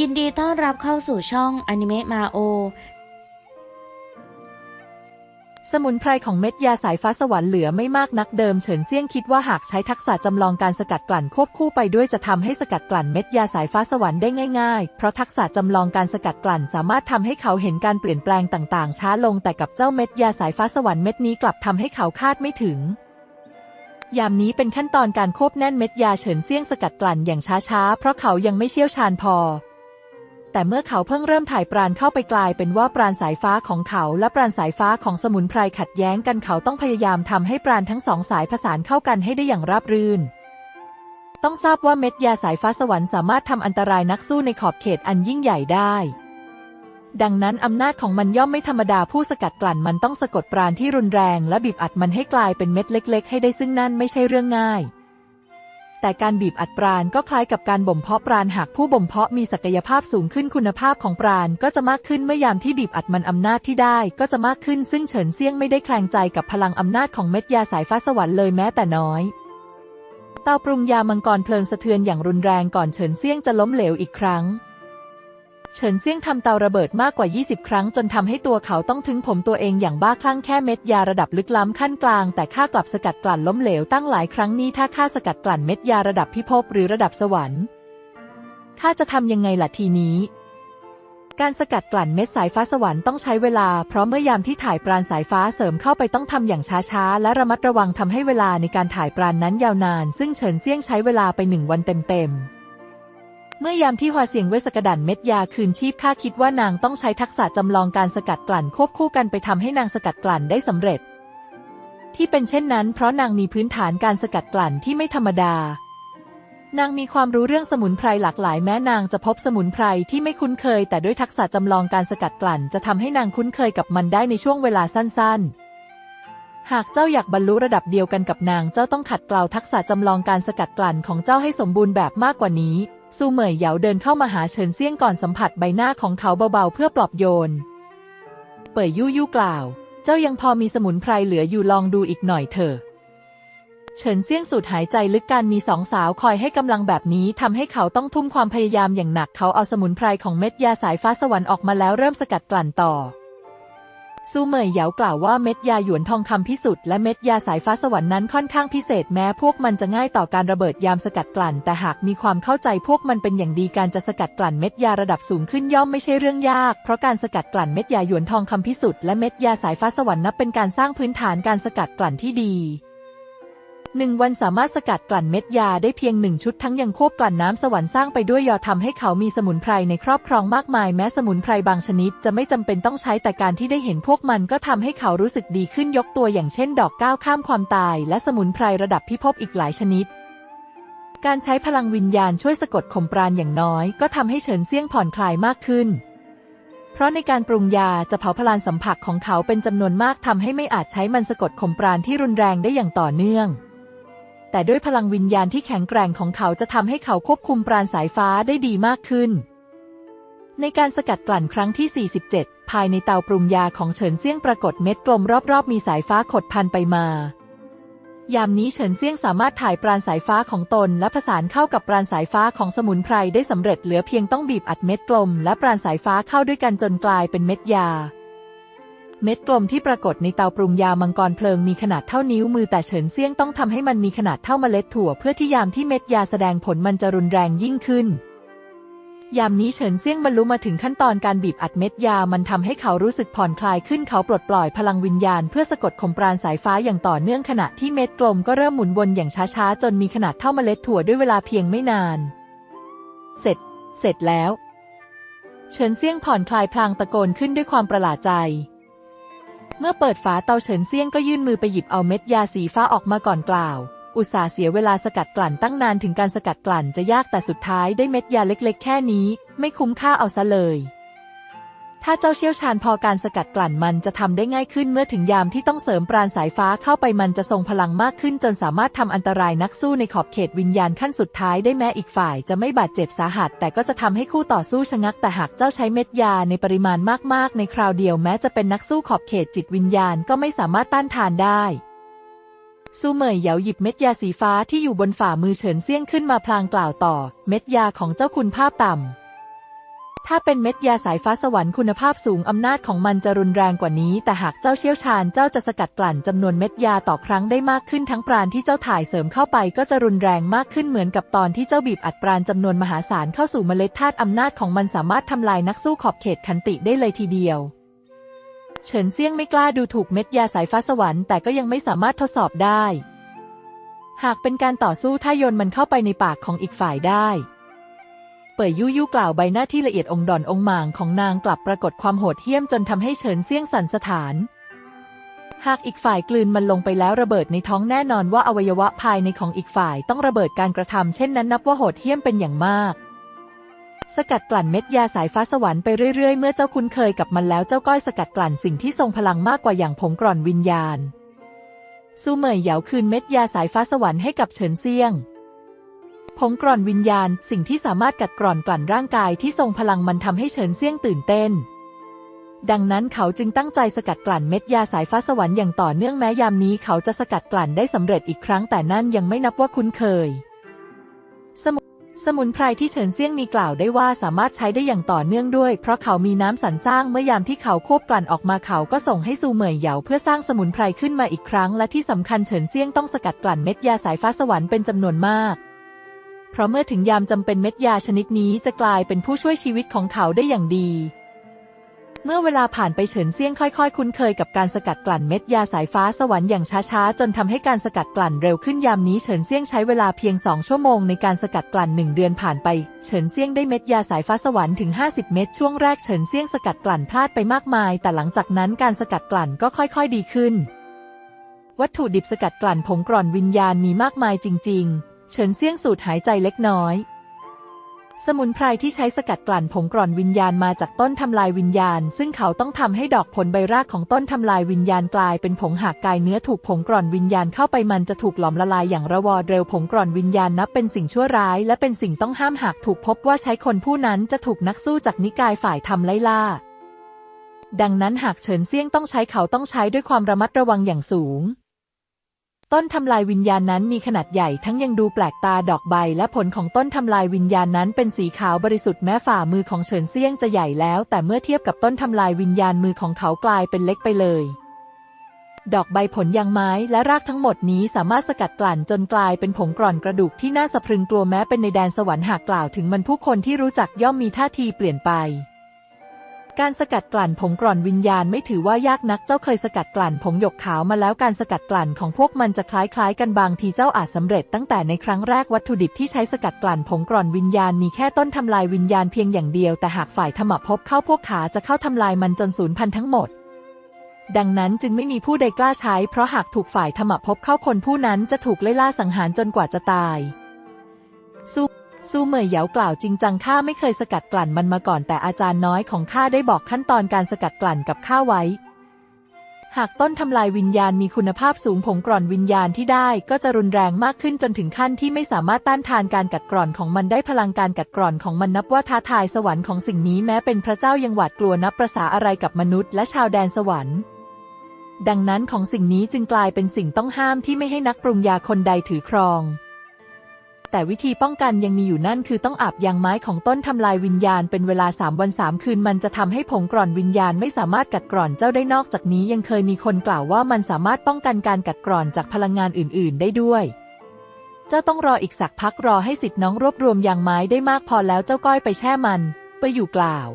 ยินดีต้อนรับเข้าสู่ช่องอนิเมะมาโอ สมุนไพรของเม็ดยาสายฟ้าสวรรค์เหลือไม่มากนักเดิมเฉินเซี่ยงคิดว่าหากใช้ทักษะจำลองการสกัดกลั่นควบคู่ไปด้วยจะทำให้สกัดกลั่นเม็ดยาสายฟ้าสวรรค์ได้ง่ายๆ เพราะทักษะจำลองการสกัดกลั่นสามารถทำให้เขาเห็นการเปลี่ยนแปลงต่างๆ ช้าลงแต่กับเจ้าเม็ดยาสายฟ้าสวรรค์เม็ดนี้กลับทำให้เขาคาดไม่ถึงยามนี้เป็นขั้นตอนการควบแน่นเม็ดยาเฉินเซี่ยงสกัดกลั่นอย่างช้าๆ เพราะเขายังไม่เชี่ยวชาญพอ แต่เมื่อเขาเพิ่งเริ่มถ่ายปราณเข้าไปกลายเป็นว่าปราณสายฟ้าของเขาและปราณสายฟ้าของสมุนไพรขัดแย้งกันเขาต้องพยายามทำให้ปราณทั้งสองสายผสานเข้ากันให้ได้อย่างราบรื่น ต้องทราบว่าเม็ดยาสายฟ้าสวรรค์สามารถทำอันตรายนักสู้ในขอบเขตอันยิ่งใหญ่ได้ดังนั้นอำนาจของมันย่อมไม่ธรรมดาผู้สกัดกลั่นมันต้องสะกดปราณที่รุนแรง และบีบอัดมันให้กลายเป็นเม็ดเล็ก ๆ ให้ได้ซึ่งนั่นไม่ใช่เรื่องง่าย แต่การบีบอัดปราณก็คล้ายกับการบ่มเพาะปราณหากผู้บ่มเพาะมีศักยภาพสูงขึ้นคุณภาพของปราณก็จะมากขึ้นเมื่อยามที่บีบอัดมันอำนาจที่ได้ ก็จะมากขึ้นซึ่งเฉินเซียงไม่ได้แคลงใจกับพลังอำนาจของเม็ดยาสายฟ้าสวรรค์เลยแม้แต่น้อยเตาปรุงยามังกรเพลิงสะเทือนอย่างรุนแรงก่อนเฉินเซียงจะล้มเหลวอีกครั้ง เฉินเซี่ยงทำเตาระเบิดมากกว่า 20 ครั้งจนทำให้ตัวเขาต้องถึงผมตัวเองอย่างบ้าคลั่งแค่เม็ดยาระดับลึกล้ำขั้นกลาง แต่ข้ากลับสกัดกลั่นล้มเหลวตั้งหลายครั้งนี้ถ้าข้าสกัดกลั่นเม็ดยาระดับพิภพหรือระดับสวรรค์ข้าจะทำยังไงล่ะทีนี้การสกัดกลั่นเม็ดสายฟ้าสวรรค์ต้องใช้เวลา เพราะเมื่อยามที่ถ่ายปราณสายฟ้าเสริมเข้าไปต้องทำอย่างช้าๆ และระมัดระวังทำให้เวลาในการถ่ายปราณนนั้นยาวนาน ซึ่งเฉินเซี่ยงใช้เวลาไปหนึ่งวันเต็มๆ เมื่อยามที่ฮวาเสียงเวสกดันเม็ดยาคืนชีพข้าคิดว่านางต้องใช้ทักษะจำลองการสกัดกลั่นควบคู่กันไปทำให้นางสกัดกลั่นได้สำเร็จ ที่เป็นเช่นนั้น เพราะนางมีพื้นฐานการสกัดกลั่นที่ไม่ธรรมดา นางมีความรู้เรื่องสมุนไพรหลากหลายแม้นางจะพบสมุนไพรที่ไม่คุ้นเคย แต่ด้วยทักษะจำลองการสกัดกลั่น จะทำให้นางคุ้นเคยกับมันได้ในช่วงเวลาสั้น ๆ หากเจ้าอยากบรรลุระดับเดียวกันกับนางเจ้าต้องขัดเกลาทักษะจำลองการสกัดกลั่นของเจ้าให้สมบูรณ์แบบมากกว่านี้ ซูเหมยเหยาเดินเข้ามาหาเฉินเซี่ยงก่อนสัมผัสใบหน้าของเขาเบาๆเพื่อปลอบโยน เป่ยยู่ยู่กล่าว เจ้ายังพอมีสมุนไพรเหลืออยู่ลองดูอีกหน่อยเถอะเฉินเซี่ยงสูดหายใจลึกการมีสองสาวคอยให้กำลังแบบนี้ทำให้เขาต้องทุ่มความพยายามอย่างหนักเขาเอาสมุนไพรของเม็ดยาสายฟ้าสวรรค์ออกมาแล้วเริ่มสกัดกลั่นต่อ ซูเหมยเหยากล่าวว่าเม็ดยาหยวนทองคำพิสุทธิ์และเม็ดยาสายฟ้าสวรรค์นั้นค่อนข้างพิเศษแม้พวกมันจะง่ายต่อการระเบิดยามสกัดกลั่น แต่หากมีความเข้าใจพวกมันเป็นอย่างดีการจะสกัดกลั่นเม็ดยาระดับสูงขึ้นย่อมไม่ใช่เรื่องยาก เพราะการสกัดกลั่นเม็ดยาหยวนทองคำพิสุทธิ์และเม็ดยาสายฟ้าสวรรค์นับเป็นการสร้างพื้นฐานการสกัดกลั่นที่ดี หนึ่งวันสามารถสกัดกลั่นเม็ดยาได้เพียงหนึ่งชุดทั้งยังควบกลั่นน้ำสวรรค์สร้างไปด้วยยอทำให้เขามีสมุนไพรในครอบครองมากมายแม้สมุนไพรบางชนิดจะไม่จำเป็นต้องใช้แต่การที่ได้เห็นพวกมันก็ทำให้เขารู้สึกดีขึ้นยกตัวอย่างเช่น ดอกก้าวข้ามความตาย และสมุนไพรระดับพิภพอีกหลายชนิดการใช้พลังวิญญาณช่วยสะกดข่มปราณอย่างน้อย ก็ทำให้เฉินเซี่ยงผ่อนคลายมากขึ้น เพราะในการปรุงยาจะเผาพลานสัมผัสของเขาเป็นจำนวนมากทำให้ไม่อาจใช้มันสะกดข่มปราณที่รุนแรงได้อย่างต่อเนื่อง แต่ด้วยพลังวิญญาณที่แข็งแกร่งของเขาจะทำให้เขาควบคุมปราณสายฟ้าได้ดีมากขึ้น ในการสกัดกลั่นครั้งที่ 47 ภายในเตาปรุงยาของเฉินเซี่ยงปรากฏเม็ดกลมรอบๆ มีสายฟ้าขดพันไปมา ยามนี้เฉินเซี่ยงสามารถถ่ายปราณสายฟ้าของตน และผสานเข้ากับปราณสายฟ้าของสมุนไพรได้สำเร็จเหลือเพียงต้องบีบอัดเม็ดกลม และปราณสายฟ้าเข้าด้วยกันจนกลายเป็นเม็ดยา เม็ดกลมที่ปรากฏในเตาปรุงยามังกรเพลิงมีขนาดเท่านิ้วมือแต่เฉินเซี่ยงต้องทำให้มันมีขนาดเท่าเมล็ดถั่วเพื่อที่ยามที่เม็ดยาแสดงผลมันจะรุนแรงยิ่งขึ้น ยามนี้เฉินเซี่ยงบรรลุมาถึงขั้นตอนการบีบอัดเม็ดยามันทำให้เขารู้สึกผ่อนคลายขึ้นเขาปลดปล่อยพลังวิญญาณเพื่อสะกดข่มปราณสายฟ้าอย่างต่อเนื่องขณะที่เม็ดกลมก็เริ่มหมุนวนอย่างช้าๆจนมีขนาดเท่าเมล็ดถั่วด้วยเวลาเพียงไม่นาน เสร็จ เสร็จแล้ว เฉินเซี่ยงผ่อนคลายพลางตะโกนขึ้นด้วยความประหลาดใจ เมื่อเปิดฝาเตาเฉินเซียงก็ยื่นมือไปหยิบเอาเม็ดยาสีฟ้าออกมาก่อนกล่าว อุตส่าห์เสียเวลาสกัดกลั่นตั้งนานถึงการสกัดกลั่นจะยากแต่สุดท้ายได้เม็ดยาเล็กๆ แค่นี้ ไม่คุ้มค่าเอาซะเลย ถ้าเจ้าเชี่ยวชาญพอการสกัดกลั่นมันจะทำได้ง่ายขึ้นเมื่อถึงยามที่ต้องเสริมปราณสายฟ้าเข้าไปมันจะทรงพลังมากขึ้นจนสามารถทำอันตรายนักสู้ในขอบเขตวิญญาณขั้นสุดท้ายได้แม้อีกฝ่ายจะไม่บาดเจ็บสาหัส แต่ก็จะทำให้คู่ต่อสู้ชะงักแต่หากเจ้าใช้เม็ดยาในปริมาณมากๆ ในคราวเดียวแม้จะเป็นนักสู้ขอบเขตจิตวิญญาณก็ไม่สามารถต้านทานได้ซูเหมยเหยาหยิบเม็ดยาสีฟ้าที่อยู่บนฝ่ามือเฉินเซี่ยงขึ้นมาพลางกล่าวต่อ เม็ดยาของเจ้าคุณภาพต่ำ ถ้าเป็นเม็ดยาสายฟ้าสวรรค์คุณภาพสูงอำนาจของมันจะรุนแรงกว่านี้ แต่หากเจ้าเชี่ยวชาญเจ้าจะสกัดกลั่นจำนวนเม็ดยาต่อครั้งได้มากขึ้นทั้งปราณที่เจ้าถ่ายเสริมเข้าไปก็จะรุนแรงมากขึ้นเหมือนกับตอนที่เจ้าบีบอัดปราณจำนวนมหาศาลเข้าสู่เมล็ดธาตุอำนาจของมันสามารถทำลายนักสู้ขอบเขตขันติได้เลยทีเดียว เฉินเซี่ยงไม่กล้าดูถูกเม็ดยาสายฟ้าสวรรค์แต่ก็ยังไม่สามารถทดสอบได้ หากเป็นการต่อสู้ถ้าโยนมันเข้าไปในปากของอีกฝ่ายได้ ปิดยุยุกล่าวใบหน้าที่ละเอียดองค์ดอนองค์หมางของนางกลับปรากฏความโหดเหี้ยมจนทำให้เฉินเซี่ยงสั่นสถาน หากอีกฝ่ายกลืนมันลงไปแล้วระเบิดในท้องแน่นอนว่าอวัยวะภายในของอีกฝ่ายต้องระเบิดการกระทำเช่นนั้นนับว่าโหดเหี้ยมเป็นอย่างมาก สกัดกลั่นเม็ดยาสายฟ้าสวรรค์ไปเรื่อยๆ เมื่อเจ้าคุ้นเคยกับมันแล้วเจ้าก้อยสกัดกลั่นสิ่งที่ทรงพลังมากกว่าอย่างผงกร่อนวิญญาณซูเหมยเหยาคืนเม็ดยาสายฟ้าสวรรค์ให้กับเฉินเซี่ยง ผงกร่อนวิญญาณ สิ่งที่สามารถกัดกร่อนกลั่นร่างกายที่ทรงพลังมันทำให้เฉินเซี่ยงตื่นเต้น ดังนั้นเขาจึงตั้งใจสกัดกลั่นเม็ดยาสายฟ้าสวรรค์อย่างต่อเนื่องแม้ยามนี้เขาจะสกัดกลั่นได้สำเร็จอีกครั้งแต่นั่นยังไม่นับว่าคุ้นเคย สมุสมุนไพรที่เฉินเซี่ยงมีกล่าวได้ว่าสามารถใช้ได้อย่างต่อเนื่องด้วย เพราะเขามีน้ำสรรสร้างเมื่อยามที่เขาควบกลั่นออกมาเขาก็ส่งให้ซูเหมยเหยาเพื่อสร้างสมุนไพรขึ้นมาอีกครั้ง และที่สำคัญเฉินเซี่ยงต้องสกัดกลั่นเม็ดยาสายฟ้าสวรรค์เป็นจำนวนมาก เพราะเมื่อถึงยามจำเป็นเม็ดยาชนิดนี้จะกลายเป็นผู้ช่วยชีวิตของเขาได้อย่างดี เมื่อเวลาผ่านไปเฉินเซี่ยงค่อยๆ คุ้นเคยกับการสกัดกลั่นเม็ดยาสายฟ้าสวรรค์อย่างช้าๆ จนทำให้การสกัดกลั่นเร็วขึ้นยามนี้เฉินเซี่ยงใช้เวลาเพียง2ชั่วโมงในการสกัดกลั่น1เดือนผ่านไป เฉินเซี่ยงได้เม็ดยาสายฟ้าสวรรค์ถึง 50 เม็ดช่วงแรกเฉินเซี่ยงสกัดกลั่นพลาดไปมากมาย แต่หลังจากนั้นการสกัดกลั่นก็ค่อย ๆ ดีขึ้น วัตถุดิบสกัดกลั่นผงกร่อนวิญญาณมีมากมายจริง ๆ เฉินเซี่ยงสูดหายใจเล็กน้อย สมุนไพรที่ใช้สกัดกลั่นผงกร่อนวิญญาณมาจากต้นทำลายวิญญาณ ซึ่งเขาต้องทำให้ดอกผลใบรากของต้นทำลายวิญญาณกลายเป็นผงหากกายเนื้อถูกผงกร่อนวิญญาณเข้าไปมันจะถูกหลอมละลายอย่างระวอเร็วผงกร่อนวิญญาณนับเป็นสิ่งชั่วร้าย และเป็นสิ่งต้องห้ามหากถูกพบว่าใช้คนผู้นั้นจะถูกนักสู้จากนิกายฝ่ายทำไล่ล่า ดังนั้นหากเฉินเซี่ยงต้องใช้เขาต้องใช้ด้วยความระมัดระวังอย่างสูง ต้นทำลายวิญญาณนั้นมีขนาดใหญ่ทั้งยังดูแปลกตาดอกใบ และผลของต้นทำลายวิญญาณนั้นเป็นสีขาวบริสุทธิ์แม้ฝ่ามือของเฉินเซี่ยงจะใหญ่แล้ว แต่เมื่อเทียบกับต้นทำลายวิญญาณมือของเขากลายเป็นเล็กไปเลย ดอกใบผลยางไม้และรากทั้งหมดนี้สามารถสกัดกลั่นจนกลายเป็นผงกร่อนกระดูกที่น่าสะพรึงกลัวแม้เป็นในแดนสวรรค์หากกล่าวถึงมันผู้คนที่รู้จักย่อมมีท่าทีเปลี่ยนไป การสกัดกลั่นผงกร่อนวิญญาณไม่ถือว่ายากนัก เจ้าเคยสกัดกลั่นผงหยกขาวมาแล้วการสกัดกลั่นของพวกมันจะคล้ายๆ กันบางทีเจ้าอาจสำเร็จตั้งแต่ในครั้งแรกวัตถุดิบที่ใช้สกัดกลั่นผงกร่อนวิญญาณมีแค่ต้นทำลายวิญญาณเพียงอย่างเดียว แต่หากฝ่ายธรรมภพเข้าพวกขาจะเข้าทำลายมันจนสูญพันธุ์ทั้งหมด ดังนั้นจึงไม่มีผู้ใดกล้าใช้ เพราะหากถูกฝ่ายธรรมภพเข้าคนผู้นั้นจะถูกไล่ล่าสังหารจนกว่าจะตายซู ซูเหมยเหยากล่าวจริงจังข้าไม่เคยสกัดกลั่นมันมาก่อนแต่อาจารย์น้อยของข้าได้บอกขั้นตอนการสกัดกลั่นกับข้าไว้ หากต้นทำลายวิญญาณมีคุณภาพสูงผงกร่อนวิญญาณที่ได้ก็จะรุนแรงมากขึ้นจนถึงขั้นที่ไม่สามารถต้านทานการกัดกร่อนของมันได้พลังการกัดกร่อนของมันนับว่าท้าทายสวรรค์ของสิ่งนี้แม้เป็นพระเจ้ายังหวาดกลัวนับประษาอะไรกับมนุษย์และชาวแดนสวรรค์ดังนั้นของสิ่งนี้จึงกลายเป็นสิ่งต้องห้ามที่ไม่ให้นักปรุงยาคนใดถือครอง แต่วิธีป้องกันยังมีอยู่นั่นคือต้องอาบยางไม้ของต้นทำลายวิญญาณเป็นเวลาสามวันสามคืน มันจะทำให้ผงกร่อนวิญญาณไม่สามารถกัดกร่อนเจ้าได้นอกจากนี้ยังเคยมีคนกล่าวว่ามันสามารถป้องกันการกัดกร่อนจากพลังงานอื่น ๆ ได้ด้วยเจ้าต้องรออีกสักพักรอให้สิทธิ์น้องรวบรวมยางไม้ได้มากพอแล้วเจ้าก้อยไปแช่มัน ไปอยู่กล่าว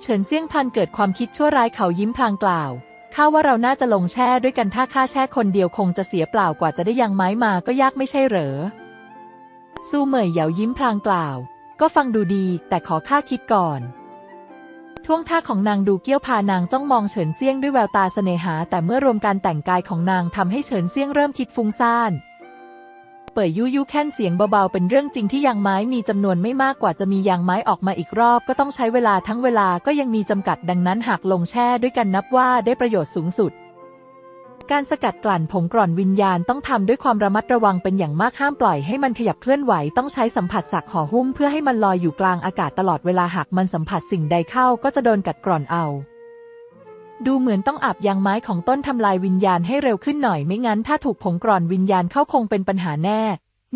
เฉินเซี่ยงพันเกิดความคิดชั่วร้ายเขายิ้มพลางกล่าวข้าว่าเราน่าจะลงแช่ด้วยกันถ้าข้าแช่คนเดียวคงจะเสียเปล่ากว่าจะได้ยางไม้มาก็ยากไม่ใช่เหรอ ซูเหมยเหยายิ้มพลางกล่าว ก็ฟังดูดีแต่ขอข้าคิดก่อน ท่วงท่าของนางดูเกี้ยวพานางจ้องมองเฉินเซียงด้วยแววตาเสน่หา แต่เมื่อรวมการแต่งกายของนางทำให้เฉินเซียงเริ่มคิดฟุ้งซ่าน เปิดยุยุแค่นเสียงเบาๆเป็นเรื่องจริงที่ยางไม้มีจำนวนไม่มากกว่าจะมียางไม้ออกมาอีกรอบ ก็ต้องใช้เวลาทั้งเวลาก็ยังมีจำกัดดังนั้นหากลงแช่ด้วยกันนับว่าได้ประโยชน์สูงสุด การสกัดกลั่นผงกร่อนวิญญาณต้องทำด้วยความระมัดระวังเป็นอย่างมากห้ามปล่อยให้มันขยับเคลื่อนไหวต้องใช้สัมผัสสักห่อหุ้มเพื่อให้มันลอยอยู่กลางอากาศตลอดเวลาหากมันสัมผัสสิ่งใดเข้าก็จะโดนกัดกร่อนเอา ดูเหมือนต้องอาบยางไม้ของต้นทำลายวิญญาณให้เร็วขึ้นหน่อยไม่งั้น ถ้าถูกผงกร่อนวิญญาณเข้าคงเป็นปัญหาแน่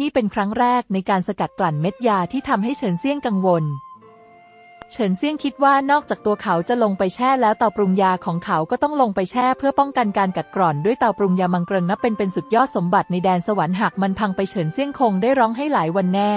นี่เป็นครั้งแรกในการสกัดกลั่นเม็ดยาที่ทำให้เฉินเซี่ยงกังวล เฉินเซี่ยงคิดว่านอกจากตัวเขาจะลงไปแช่แล้วเตาปรุงยาของเขาก็ต้องลงไปแช่เพื่อป้องกันการกัดกร่อนด้วยเตาปรุงยามังกรนับเป็นเป็นสุดยอดสมบัติในแดนสวรรค์หากมันพังไปเฉินเซี่ยงคงได้ร้องให้หลายวันแน่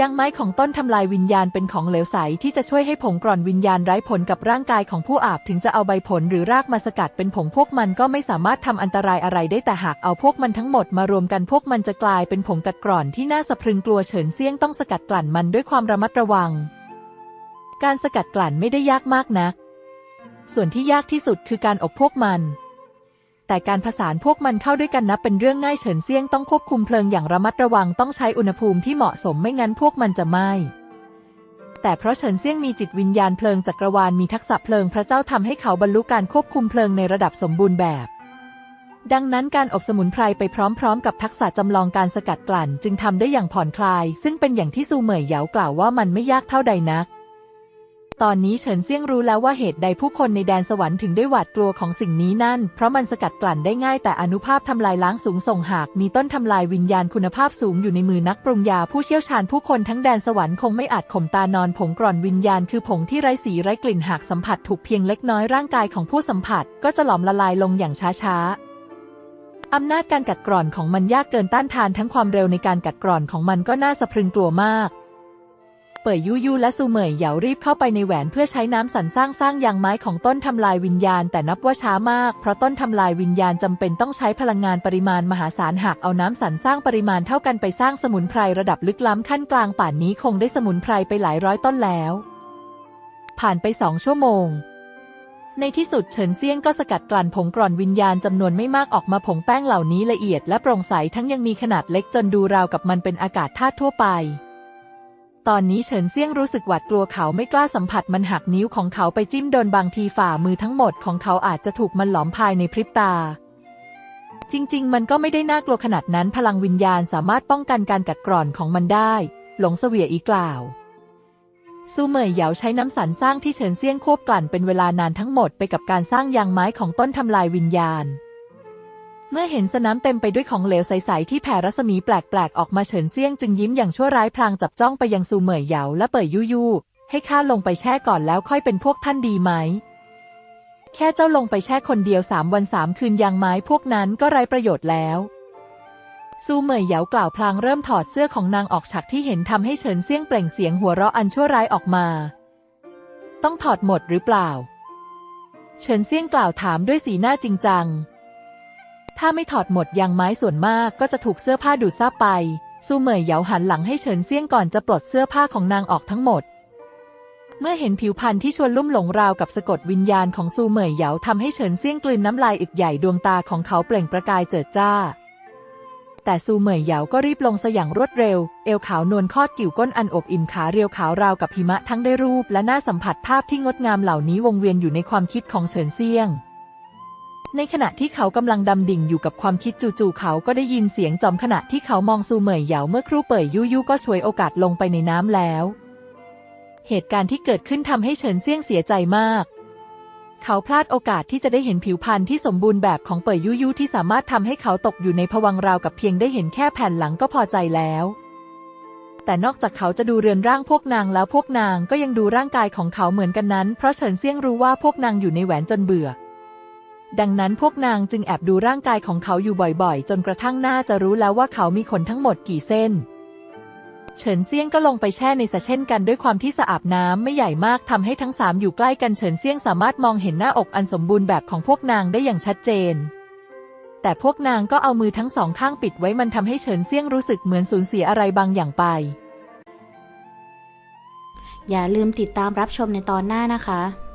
ยางไม้ของต้นทำลายวิญญาณเป็นของเหลวใสที่จะช่วยให้ผงกร่อนวิญญาณไร้ผลกับร่างกายของผู้อาบถึงจะเอาใบผลหรือรากมาสกัดเป็นผงพวกมันก็ไม่สามารถทำอันตรายอะไรได้แต่หากเอาพวกมันทั้งหมดมารวมกันพวกมันจะกลายเป็นผงกัดกร่อนที่น่าสะพรึงกลัวเฉินเซี่ยงต้องสกัดกลั่นมันด้วยความระมัดระวัง การสกัดกลั่นไม่ได้ยากมากนัก ส่วนที่ยากที่สุดคือการอบพวกมัน แต่การผสานพวกมันเข้าด้วยกันนับเป็นเรื่องง่ายเฉินเซียงต้องควบคุมเพลิงอย่างระมัดระวังต้องใช้อุณหภูมิที่เหมาะสมไม่งั้นพวกมันจะไหม้แต่เพราะเฉินเซียงมีจิตวิญญาณเพลิงจักรวาลมีทักษะเพลิงพระเจ้าทำให้เขาบรรลุการควบคุมเพลิงในระดับสมบูรณ์แบบ ดังนั้นการอบสมุนไพรไปพร้อมๆ กับทักษะจำลองการสกัดกลั่น จึงทำได้อย่างผ่อนคลาย ซึ่งเป็นอย่างที่ซูเหมยเหยากล่าวว่ามันไม่ยากเท่าใดนัก ตอนนี้เฉินเซี่ยงรู้แล้วว่าเหตุใดผู้คนในแดนสวรรค์ถึงได้หวาดกลัวของสิ่งนี้นั่น เพราะมันสกัดกลั่นได้ง่ายแต่อนุภาพทำลายล้างสูงส่งหาก มีต้นทำลายวิญญาณคุณภาพสูงอยู่ในมือนักปรุงยาผู้เชี่ยวชาญผู้คนทั้งแดนสวรรค์คงไม่อาจข่มตานอนผงกร่อนวิญญาณคือผงที่ไร้สีไร้กลิ่นหากสัมผัสถูกเพียงเล็กน้อยร่างกายของผู้สัมผัส ก็จะหลอมละลายลงอย่างช้าๆอำนาจการกัดกร่อนของมันยากเกินต้านทานทั้งความเร็วในการกัดกร่อนของมันก็น่าสะพรึงกลัวมาก เป่ยยู่ยู่และซูเหมยเหยารีบเข้าไปในแหวนเพื่อใช้น้ำสันสร้างสร้างยางไม้ของต้นทำลายวิญญาณ แต่นับว่าช้ามาก เพราะต้นทำลายวิญญาณจำเป็นต้องใช้พลังงานปริมาณมหาศาลหากเอาน้ำสันสร้างปริมาณเท่ากันไปสร้างสมุนไพรระดับลึกล้ำขั้นกลางป่านนี้คงได้สมุนไพรไปหลายร้อยต้นแล้ว ผ่านไปสองชั่วโมงในที่สุดเฉินเซียงก็สกัดกลั่นผงกร่อนวิญญาณจำนวนไม่มากออกมาผงแป้งเหล่านี้ละเอียดและโปร่งใสทั้งยังมีขนาดเล็กจนดูราวกับมันเป็นอากาศธาตุทั่วไป ตอนนี้เฉินเซี่ยงรู้สึกหวาดกลัวเขาไม่กล้าสัมผัสมันหักนิ้วของเขาไปจิ้มโดนบางทีฝ่ามือทั้งหมดของเขาอาจจะถูกมันหลอมภายในพริบตา จริง ๆ มันก็ไม่ได้น่ากลัวขนาดนั้นพลังวิญญาณสามารถป้องกันการกัดกร่อนของมันได้ หลงเสวียอีกล่าวซูเหมยเหยาใช้น้ำสันสร้างที่เฉินเซี่ยงควบกลั่นเป็นเวลานานทั้งหมดไปกับการสร้างยางไม้ของต้นทำลายวิญญาณ เมื่อเห็นสนามเต็มไปด้วยของเหลวใสๆที่แผ่รัศมีแปลกๆ ออกมาเฉินเซี่ยงจึงยิ้มอย่างชั่วร้ายพลางจับจ้องไปยังซูเหมยเหยาและเป่ยยู่ยู่ให้ข้าลงไปแช่ก่อนแล้วค่อยเป็นพวกท่านดีไหม แค่เจ้าลงไปแช่คนเดียวสามวันสามคืนยางไม้พวกนั้นก็ไร้ประโยชน์แล้วซูเหมยเหยากล่าวพลางเริ่มถอดเสื้อของนางออกฉากที่เห็นทำให้เฉินเซี่ยงเปล่งเสียงหัวเราะอันชั่วร้ายออกมา ต้องถอดหมดหรือเปล่า เฉินเซี่ยงกล่าวถามด้วยสีหน้าจริงจัง ถ้าไม่ถอดหมดยางไม้ส่วนมากก็จะถูกเสื้อผ้าดูดซาบไปซูเหมยเหยาหันหลังให้เฉินเซี่ยงก่อนจะปลดเสื้อผ้าของนางออกทั้งหมด เมื่อเห็นผิวพรรณที่ชวนลุ่มหลงราวกับสะกดวิญญาณของซูเหมยเหยาทำให้เฉินเซี่ยงกลืนน้ำลายอึกใหญ่ดวงตาของเขาเปล่งประกายเจิดจ้า แต่ซูเหมยเหยาก็รีบลงสอย่างรวดเร็ว เอวขาวนวลคอดกิ่วก้นอันอบอิ่มขาเรียวขาวราวกับหิมะทั้งได้รูป และน่าสัมผัสภาพที่งดงามเหล่านี้วงเวียนอยู่ในความคิดของเฉินเซี่ยง ในขณะที่เขากำลังดำดิ่งอยู่กับความคิดจู่ๆเขาก็ได้ยินเสียงจอมขณะที่เขามองซูเหมยเหยาเมื่อครู่เป่ยยู่ยู่ก็ช่วยโอกาสลงไปในน้ำแล้ว เหตุการณ์ที่เกิดขึ้นทำให้เฉินเซี่ยงเสียใจมาก เขาพลาดโอกาสที่จะได้เห็นผิวพรรณที่สมบูรณ์แบบของเป่ยยู่ยู่ที่สามารถทำให้เขาตกอยู่ในภวังราวกับเพียงได้เห็นแค่แผ่นหลังก็พอใจแล้วแต่นอกจากเขาจะดูเรือนร่างพวกนางแล้วพวกนางก็ยังดูร่างกายของเขาเหมือนกันนั้น เพราะเฉินเซี่ยงรู้ว่าพวกนางอยู่ในแหวนจนเบื่อ ดังนั้นพวกนางจึงแอบดูร่างกายของเขาอยู่บ่อยๆ จนกระทั่งน่าจะรู้แล้วว่าเขามีขนทั้งหมดกี่เส้น เฉินเซี่ยงก็ลงไปแช่ในสระเช่นกันด้วยความที่สะอาบน้ำไม่ใหญ่มากทำให้ทั้งสามอยู่ใกล้กันเฉินเซี่ยงสามารถมองเห็นหน้าอกอันสมบูรณ์แบบของพวกนางได้อย่างชัดเจน แต่พวกนางก็เอามือทั้งสองข้างปิดไว้มันทำให้เฉินเซี่ยงรู้สึกเหมือนสูญเสียอะไรบางอย่างไป อย่าลืมติดตามรับชมในตอนหน้านะคะ